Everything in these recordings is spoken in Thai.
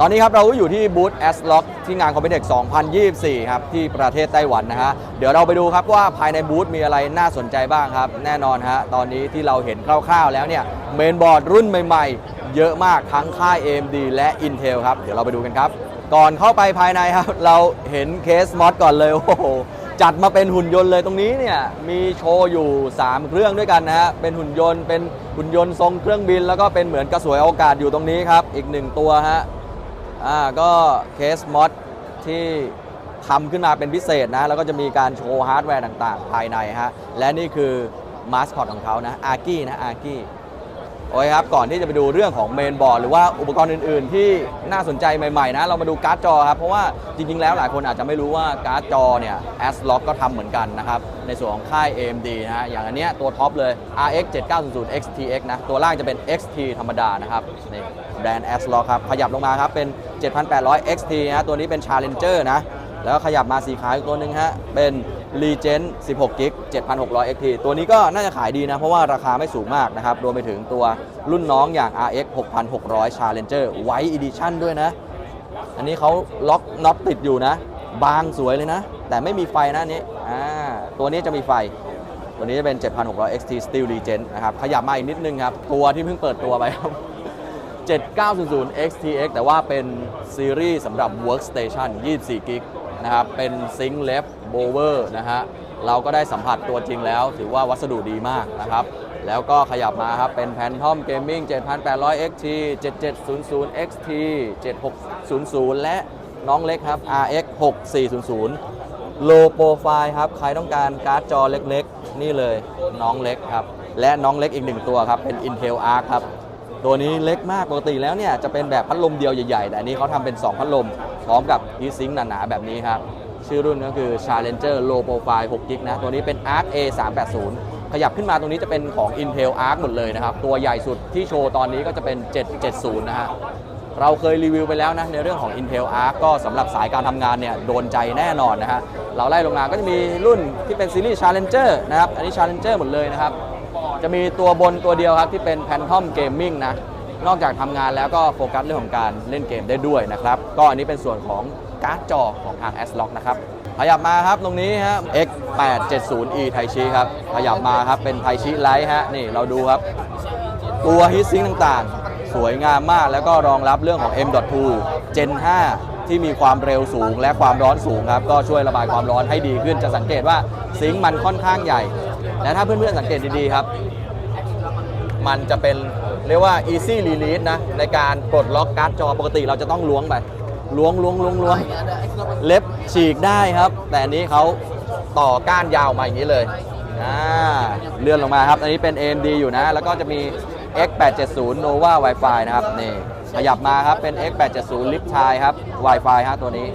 ตอนนี้ครับเราก็อยู่ที่บูธ a s l o c k ที่งาน c o m p e t e x 2024 ครับ ที่ประเทศไต้หวันนะฮะ เดี๋ยวเราไปดูครับว่าภายในบูธมีอะไรน่าสนใจบ้างครับ แน่นอนฮะ ตอนนี้ที่เราเห็นคร่าวๆแล้วเนี่ย เมนบอร์ดรุ่นใหม่ๆ เยอะมากทั้งค่าย AMD และ Intel ครับ เดี๋ยวเราไปดูกันครับ ก่อนเข้าไปภายในครับ เราเห็นเคสมอสก่อนเลย โอ้โห จัดมาเป็นหุ่นยนต์เลยตรงนี้เนี่ย มีโชว์อยู่ 3 เครื่องด้วยกันนะฮะ เป็นหุ่นยนต์ เป็นหุ่นยนต์ทรงเครื่องบิน แล้วก็เป็นเหมือนกระสวยอวกาศอยู่ตรงนี้ครับ อีกหนึ่งตัวฮะ อ่าก็เคสมอดที่ทำขึ้นมาเป็นพิเศษนะ แล้วก็จะมีการโชว์ฮาร์ดแวร์ต่างๆ ภายในฮะ และนี่คือมาสคอตของเขานะอาร์กี้นะอาร์กี้ โอ้ยครับ ก่อนที่จะไปดูเรื่องของเมนบอร์ดหรือว่าอุปกรณ์อื่น ๆ ที่น่าสนใจใหม่ ๆ นะ เรามาดูการ์ดจอครับ เพราะว่าจริง ๆ แล้วหลายคนอาจจะไม่รู้ว่าการ์ดจอเนี่ย a s l o c k ก็ทำเหมือนกันนะครับ ในส่วนของค่าย AMD นะฮะ อย่างอันเนี้ยตัวท็อปเลย RX 7900 XTX นะ ตัวล่างจะเป็น XT ธรรมดานะครับ นี่แบรนด์ a s l o c k ครับ ขยับลงมาครับ เป็น 7800 XT นะ ตัวนี้เป็น Challenger นะ แล้วก็ขยับมาสีขาวอีกตัวหนึ่งฮะ เป็น Legend 16 g b 7600 XT ตัวนี้ก็น่าจะขายดีนะ เพราะว่าราคาไม่สูงมากนะครับ รวมไปถึงตัวรุ่นน้องอย่าง RX 6600 Challenger White Edition ด้วยนะ อันนี้เขาล็อกน็อตติดอยู่นะ บางสวยเลยนะ แต่ไม่มีไฟนะนี้อ่าตัวนี้จะมีไฟ ตัวนี้จะเป็น 7600 XT Steel Legend นะครับ ขยับมาอีกนิดนึงครับ ตัวที่เพิ่งเปิดตัวไปครับ7900 XTX แต่ว่าเป็นซีรีส์สำหรับ Workstation 24กิกนะครับ เป็น Sync Left Bower นะฮะเราก็ได้สัมผัสตัวจริงแล้ว ถือว่าวัสดุดีมากนะครับ แล้วก็ขยับมาครับ เป็น Phantom Gaming 7800 XT 7700 XT 7600 และน้องเล็กครับ RX 6400 โลโปรไฟล์ครับ ใครต้องการการ์ดจอเล็กๆ นี่เลยน้องเล็กครับ และน้องเล็กอีกหนึ่งตัวครับ เป็น Intel Arc ครับ ตัวนี้เล็กมากปกติแล้วเนี่ย จะเป็นแบบพัดลมเดียวใหญ่ๆ แต่อันนี้เขาทำเป็น 2 พัดลม พร้อมกับฮีซิงค์หนาๆ แบบนี้ครับ ชื่อรุ่นก็คือ Challenger Low Profile 6 g นะ ตัวนี้เป็น Arc A 3 8 0ขยับขึ้นมาตรงนี้จะเป็นของ Intel Arc หมดเลยนะครับ ตัวใหญ่สุดที่โชว์ตอนนี้ก็จะเป็น 770 นะฮะเราเคยรีวิวไปแล้วนะในเรื่องของ Intel Arc ก็สำหรับสายการทำงานเนี่ยโดนใจแน่นอนนะฮะเราไล่ลงมาก็จะมีรุ่นที่เป็นซีรีส์ Challenger นะครับอันนี้ Challenger หมดเลยนะครับจะมีตัวบนตัวเดียวครับที่เป็น Phantom Gaming นะนอกจากทำงานแล้วก็โฟกัสเรื่องของการเล่นเกมได้ด้วยนะครับ ก็อันนี้เป็นส่วนของ การ์ดจอของทาง a s l o c k นะครับขยับมาครับตรงนี้ฮะ X 8 7 0 E ไทชิครับขยับมาครับเป็นไทชิไลท์ฮะนี่เราดูครับ ตัวฮีทซิงต่างๆ สวยงามมากแล้วก็รองรับเรื่องของ M.2 Gen 5 ที่มีความเร็วสูงและความร้อนสูงครับ ก็ช่วยระบายความร้อนให้ดีขึ้นจะสังเกตว่าซิงมันค่อนข้างใหญ่ และถ้าเพื่อนๆสังเกตดีๆครับ มันจะเป็นเรียกว่า easy release นะในการปลดล็อกการ์ดจอปกติเราจะต้องล้วงไป ล้วงล้วงล้วงล้วงเล็บฉีกได้ครับ แต่อันนี้เขาต่อก้านยาวมาอย่างนี้เลยอ่าเลื่อนลงมาครับ อันนี้เป็น AMD อยู่นะ แล้วก็จะมี X870 Nova Wi-Fi นะครับนี่ขยับมาครับเป็น X870 Lip t i ครับ Wi-Fi ฮะตัวนี้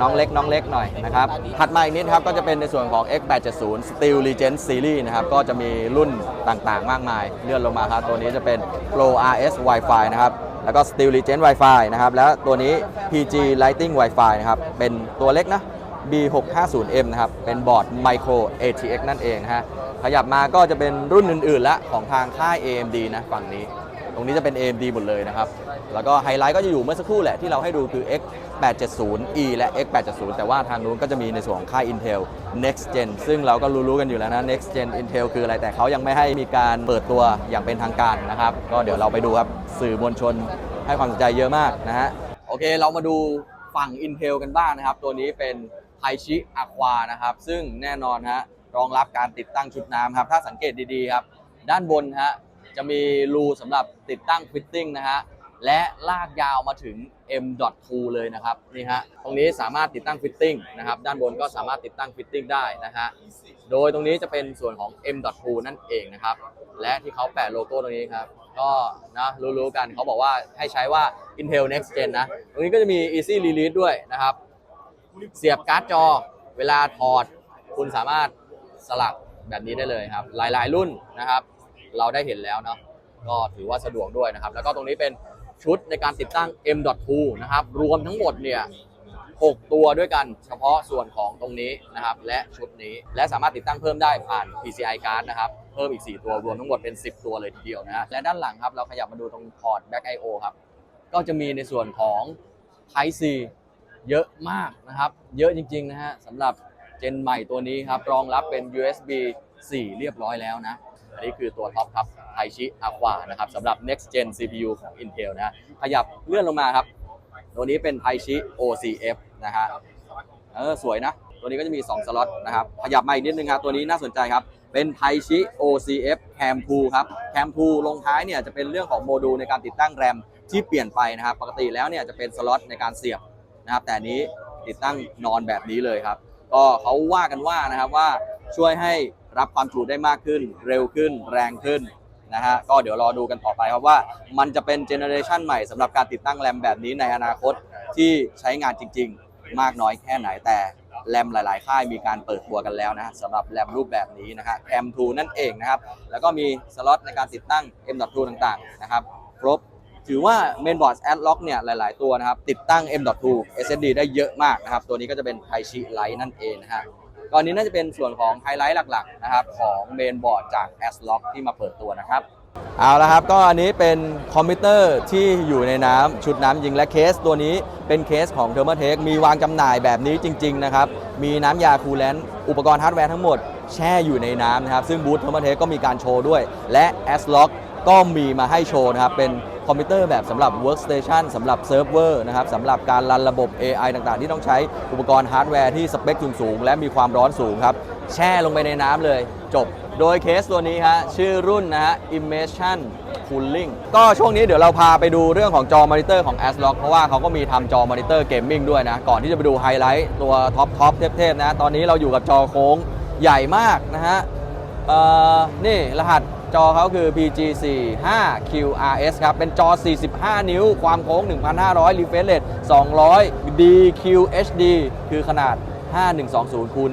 น้องเล็กน้องเล็กหน่อยนะครับ ถัดมาอีกนิดครับก็จะเป็นในส่วนของ X870 Steel Legend Series นะครับ ก็จะมีรุ่นต่างๆ มากมาย เลื่อนลงมาครับ ตัวนี้จะเป็น Pro RS Wi-Fi นะครับ แล้วก็ Steel Legend Wi-Fi นะครับ แล้วตัวนี้ PG Lighting Wi-Fi นะครับ เป็นตัวเล็กนะ B650M นะครับ เป็นบอร์ด Micro ATX นั่นเองฮะ ขยับมาก็จะเป็นรุ่นอื่นๆละของทางค่าย AMD นะฝั่งนี้ ตรงนี้จะเป็น AMD หมดเลยนะครับ แล้วก็ไฮไลท์ก็จะอยู่เมื่อสักครู่แหละที่เราให้ดูคือ X 870 E และ X 870แต่ว่าทางนู้นก็จะมีในส่วนของค่าย Intel Next Gen ซึ่งเราก็รู้ๆกันอยู่แล้วนะ Next Gen Intel คืออะไรแต่เขายังไม่ให้มีการเปิดตัวอย่างเป็นทางการนะครับ ก็เดี๋ยวเราไปดูครับสื่อมวลชนให้ความสนใจเยอะมากนะฮะโอเคเรามาดูฝั่ง Intel กันบ้างนะครับ ตัวนี้เป็นไ i ชิอะควานะครับ ซึ่งแน่นอนฮะรองรับการติดตั้งชุดน้ำครับ ถ้าสังเกตดีๆครับ ด้านบนฮะ จะมีรูสำหรับติดตั้งฟิตติ้งนะฮะและลากยาวมาถึง M.2 เลยนะครับนี่ฮะตรงนี้สามารถติดตั้งฟิตติ้งนะครับด้านบนก็สามารถติดตั้งฟิตติ้งได้นะฮะโดยตรงนี้จะเป็นส่วนของ M.2 นั่นเองนะครับและที่เขาแปะโลโก้ตรงนี้ครับก็นะรู้ๆกันเขาบอกว่าให้ใช้ว่า Intel Next Gen นะตรงนี้ก็จะมี Easy Release ด้วยนะครับ เสียบการ์ดจอ เวลาถอด คุณสามารถสลักแบบนี้ได้เลยครับ หลายๆ รุ่นนะครับ เราได้เห็นแล้วเนาะก็ถือว่าสะดวกด้วยนะครับ แล้วก็ตรงนี้เป็นชุดในการติดตั้ง M.2 นะครับ รวมทั้งหมดเนี่ย6 ตัวด้วยกันเฉพาะส่วนของตรงนี้นะครับ และชุดนี้และสามารถติดตั้งเพิ่มได้ผ่าน PCI card นะครับ เพิ่มอีก 4 ตัวรวมทั้งหมดเป็น 10 ตัวเลยทีเดียวนะและด้านหลังครับ เราขยับมาดูตรงพอร์ต Back I/O ครับ ก็จะมีในส่วนของ Type C เยอะมากนะครับ เยอะจริง ๆ นะฮะสำหรับเจนใหม่ตัวนี้ครับ รองรับเป็น USB 4 เรียบร้อยแล้วนะ อันนี้คือตัวท็อปครับไทชิอ q ควานะครับสำหรับ next gen CPU ของ Intel นะฮะขยับเลื่อนลงมาครับ ตัวนี้เป็นไทชิ OCF นะฮะเออสวยนะ ตัวนี้ก็จะมี 2 สล็อตนะครับ ขยับมาอีกนิดนึงครับตัวนี้น่าสนใจครับ เป็นไทชิ OCF Cam 2ครับ Cam 2ลงท้ายเนี่ยจะเป็นเรื่องของโมดูลในการติดตั้งแรมที่เปลี่ยนไปนะครับ ปกติแล้วเนี่ยจะเป็นสล็อตในการเสียบนะครับ แต่นี้ติดตั้งนอนแบบนี้เลยครับ ก็เขาว่ากันว่านะครับว่าช่วยให้ รับความจุได้มากขึ้น เร็วขึ้น แรงขึ้นนะฮะก็เดี๋ยวรอดูกันต่อไปครับว่ามันจะเป็นเจเนอเรชันใหม่สำหรับการติดตั้งแรมแบบนี้ในอนาคตที่ใช้งานจริง ๆ มากน้อยแค่ไหนแต่แรมหลาย ๆ ค่ายมีการเปิดตัวกันแล้วนะฮะสำหรับแรมรูปแบบนี้นะฮะ Cam 2นั่นเองนะครับ แล้วก็มีสล็อตในการติดตั้ง M.2 ต่างๆนะครับครบถือว่า Mainboard Adlock เนี่ยหลาย ๆ ตัวนะครับ ติดตั้ง M.2 SSD ได้เยอะมากนะครับ ตัวนี้ก็จะเป็น t a i c h i Lite นั่นเองนะฮะ ก่อนนี้น่าจะเป็นส่วนของไฮไลท์หลักๆนะครับของ Mainboard จาก Adlock ที่มาเปิดตัวนะครับเอาละครับก็อันนี้เป็นคอมพิวเตอร์ที่อยู่ในน้ำชุดน้ำยิงและเคสตัวนี้เป็นเคสของ t h e r m a t e c h มีวางจำหน่ายแบบนี้จริง ๆ นะครับ มีน้ำยาคูลแลนต์อุปกรณ์ฮาร์ดแวร์ทั้งหมดแช่อยู่ในน้ำนะครับ ซึ่งบูธ t h e r m a t e c h ก็มีการโชว์ด้วย และ a s l o c k ก็มีมาให้โชว์นะครับ เป็น คอมพิวเตอร์แบบสำหรับ workstation สำหรับเซิร์ฟเวอร์นะครับสำหรับการรันระบบ AI ต่างๆ ที่ต้องใช้อุปกรณ์ฮาร์ดแวร์ที่สเปคสูงๆและมีความร้อนสูงครับ แช่ลงไปในน้ำเลยจบ โดยเคสตัวนี้ฮะชื่อรุ่นนะฮะ Immersion Cooling ก็ช่วงนี้เดี๋ยวเราพาไปดูเรื่องของจอมอนิเตอร์ของ a s l o c k เพราะว่าเขาก็มีทำจอมอนิเตอร์เกมมิ่งด้วยนะ ก่อนที่จะไปดูไฮไลท์ตัวท็อปท็อปเทพๆนะ ตอนนี้เราอยู่กับจอโค้งใหญ่มากนะฮะนี่รหัส จอเขาคือ PG45QRS ครับ เป็นจอ 45 นิ้ว ความโค้ง 1,500 refresh rate 200 DQHD คือขนาด 5120คูณ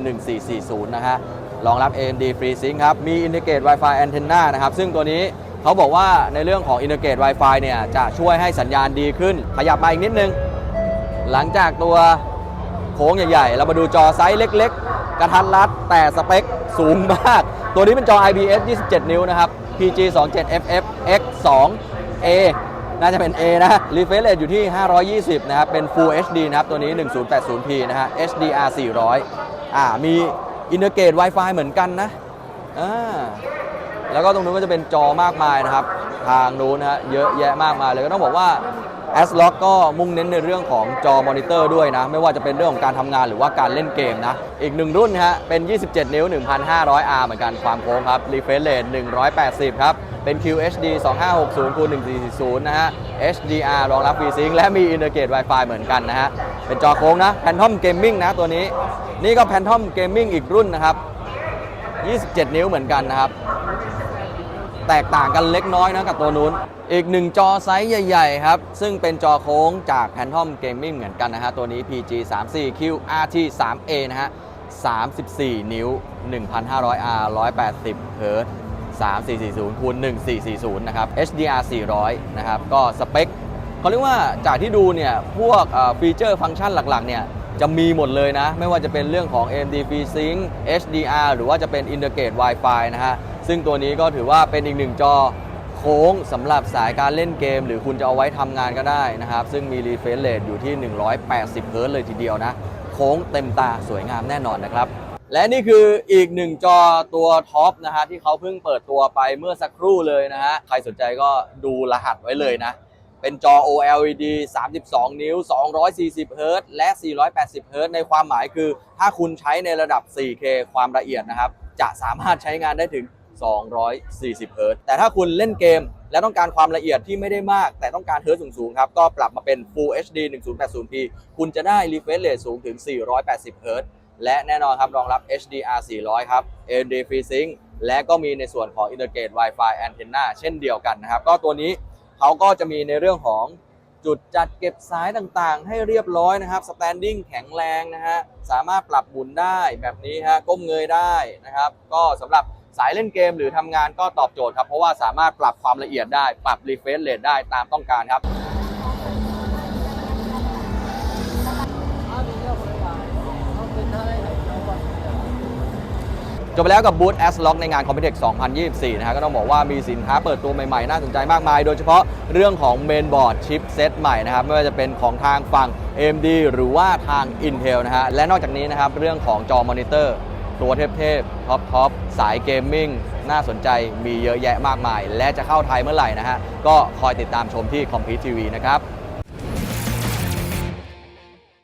1440 นะฮะ รองรับ AMD FreeSync ครับ มี Integrate Wi-Fi Antenna นะครับ ซึ่งตัวนี้เขาบอกว่าในเรื่องของ Integrate Wi-Fi เนี่ยจะช่วยให้สัญญาณดีขึ้น ขยับมาอีกนิดนึง หลังจากตัวโค้งใหญ่ๆ เรามาดูจอไซส์เล็ก ๆ กระทัดรัดแต่สเปคสูงมาก ตัวนี้เป็นจอ IPS 27 นิ้วนะครับ PG 27 FF X 2 A น่าจะเป็น A นะ refresh rate อยู่ที่ 520 นะครับ เป็น Full HD นะครับ ตัวนี้ 1080p นะฮะ HDR 400 อ่า มี Integrate Wi-Fi เหมือนกันนะ อ่า แล้วก็ตรงนู้นก็จะเป็นจอมากมายนะครับ ทางนู้นนะฮะ เยอะแยะมากมายเลยก็ต้องบอกว่า a s l o c ก็มุ่งเน้นในเรื่องของจอมอนิเตอร์ด้วยนะ ไม่ว่าจะเป็นเรื่องของการทำงานหรือว่าการเล่นเกมนะ อีกหนึ่งรุ่นนะฮะ เป็น 27 นิ้ว 1,500R เหมือนกันความโค้งครับ refresh rate 180 ครับ เป็น QHD 2560คูณ1440 นะฮะ HDR รองรับ FreeSync และมี Integrate Wi-Fi เหมือนกันนะฮะ เป็นจอโค้งนะ Phantom Gaming นะตัวนี้ นี่ก็ Phantom Gaming อีกรุ่นนะครับ 27 นิ้วเหมือนกันนะครับ แตกต่างกันเล็กน้อยนะกับตัวนู้น อีกหนึ่งจอไซส์ใหญ่ ๆ ครับ ซึ่งเป็นจอโค้งจาก Phantom Gaming เหมือนกันนะฮะ ตัวนี้ PG 3 4 Q RT 3 A นะฮะ 34 นิ้ว 1,500R 180 Hz 3440คูณ1440 นะครับ HDR 400 นะครับ ก็สเปคเขาเรียกว่าจากที่ดูเนี่ย พวกฟีเจอร์ฟังก์ชันหลัก ๆ เนี่ย จะมีหมดเลยนะ ไม่ว่าจะเป็นเรื่องของ AMD FreeSync HDR หรือว่าจะเป็น Integrate Wi-Fi นะฮะ ซึ่งตัวนี้ก็ถือว่าเป็นอีกหนึ่งจอโค้งสำหรับสายการเล่นเกม หรือคุณจะเอาไว้ทำงานก็ได้นะครับ ซึ่งมี refresh rate อยู่ที่ 180 Hz เลยทีเดียวนะ โค้งเต็มตาสวยงามแน่นอนนะครับ และนี่คืออีกหนึ่งจอตัวท็อปนะฮะที่เขาเพิ่งเปิดตัวไปเมื่อสักครู่เลยนะฮะ ใครสนใจก็ดูรหัสไว้เลยนะ เป็นจอ OLED 32 นิ้ว 240 Hz และ 480 Hz ในความหมายคือ ถ้าคุณใช้ในระดับ 4K ความละเอียดนะครับจะสามารถใช้งานได้ถึง 240 Hz แต่ถ้าคุณเล่นเกม และต้องการความละเอียดที่ไม่ได้มาก แต่ต้องการเฮิร์ตสูงๆครับก็ปรับมาเป็น Full HD 1080p คุณจะได้ refresh rate สูงถึง 480 Hz และแน่นอนครับรองรับ HDR 400 ครับ AMD FreeSync และก็มีในส่วนของ Integrate Wi-Fi Antenna เช่นเดียวกันนะครับ ก็ตัวนี้เขาก็จะมีในเรื่องของจุดจัดเก็บสายต่างๆ ให้เรียบร้อยนะครับ standing แข็งแรงนะฮะ สามารถปรับหมุนได้แบบนี้ฮะ ก้มเงยได้นะครับ ก็สำหรับ สายเล่นเกมหรือทำงานก็ตอบโจทย์ครับ เพราะว่าสามารถปรับความละเอียดได้ ปรับ refresh rate ได้ตามต้องการครับจบไปแล้วกับบูธ S Lock ในงาน Computex 2024 นะฮะก็ต้องบอกว่ามีสินค้าเปิดตัวใหม่ ๆ น่าสนใจมากมาย โดยเฉพาะเรื่องของเมนบอร์ดชิปเซตใหม่นะครับ ไม่ว่าจะเป็นของทางฝั่ง AMD หรือว่าทาง Intel นะฮะและนอกจากนี้นะครับ เรื่องของจอมอนิเตอร์ ตัวเทพๆท็อปท็อปสายเกมมิ่งน่าสนใจมีเยอะแยะมากมาย และจะเข้าไทยเมื่อไหร่นะฮะ ก็คอยติดตามชมที่คอมพิวทีวีนะครับ